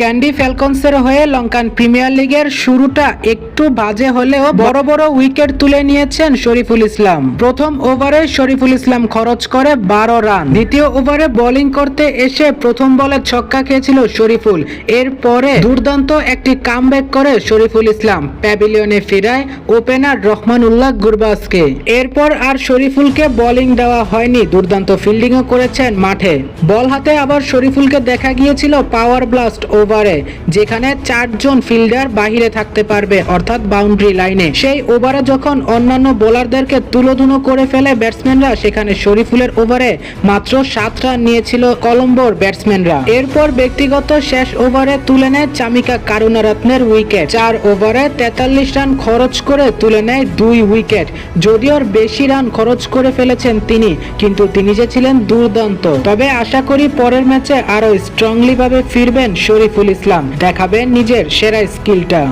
Candy ফ্যালকনসের হয়ে Lankan premier লিগের শুরুটা একটু বাজে হলেও বড় বড় উইকেট তুলে নিয়েছেন শরীফুল ইসলাম। প্রথম ওভারে শরীফুল ইসলাম খরচ করে বারো রান। দ্বিতীয় ওভারে বোলিং করতে এসে প্রথম বলে ছক্কা খেয়েছিল শরীফুল। এরপরে দুর্দান্ত একটি কামব্যাক করে শরীফুল ইসলাম। প্যাভিলিয়নে ফিরায় ওপেনার রহমান উল্লাহ গুরবাজকে। এরপর আর শরীফুলকে বোলিং দেওয়া হয়নি। দুর্দান্ত ফিল্ডিংও করেছেন মাঠে। বল হাতে আবার শরীফুলকে দেখা গিয়েছিল পাওয়ার ব্লাস্ট ওভারে। যেখানে চারজন ফিল্ডার বাহিরে থাকতে পারবে, অর্থাৎ বাউন্ডারি লাইনে। সেই ওভারে যখন অন্যান্য বোলারদেরকে তুলোধুনো করে ফেলে ব্যাটসম্যানরা, সেখানে শরীফুলের ওভারে মাত্র সাত রান নিয়েছিল কলম্বোর ব্যাটসম্যানরা। এরপর ব্যক্তিগত শেষ ওভারে তুলে নেয় চামিকা কারুনারত্নের উইকেট। চার ওভারে তেতাল্লিশ রান খরচ করে তুলে নেয় দুই উইকেট। যদিও বেশি রান খরচ করে ফেলেছেন তিনি, কিন্তু তিনি যে ছিলেন দুর্দান্ত। তবে আশা করি পরের ম্যাচে আরও স্ট্রংলি ভাবে ফিরবেন শরীফুল। ইসলাম দেখাবেন নিজের সেরা স্কিলটা।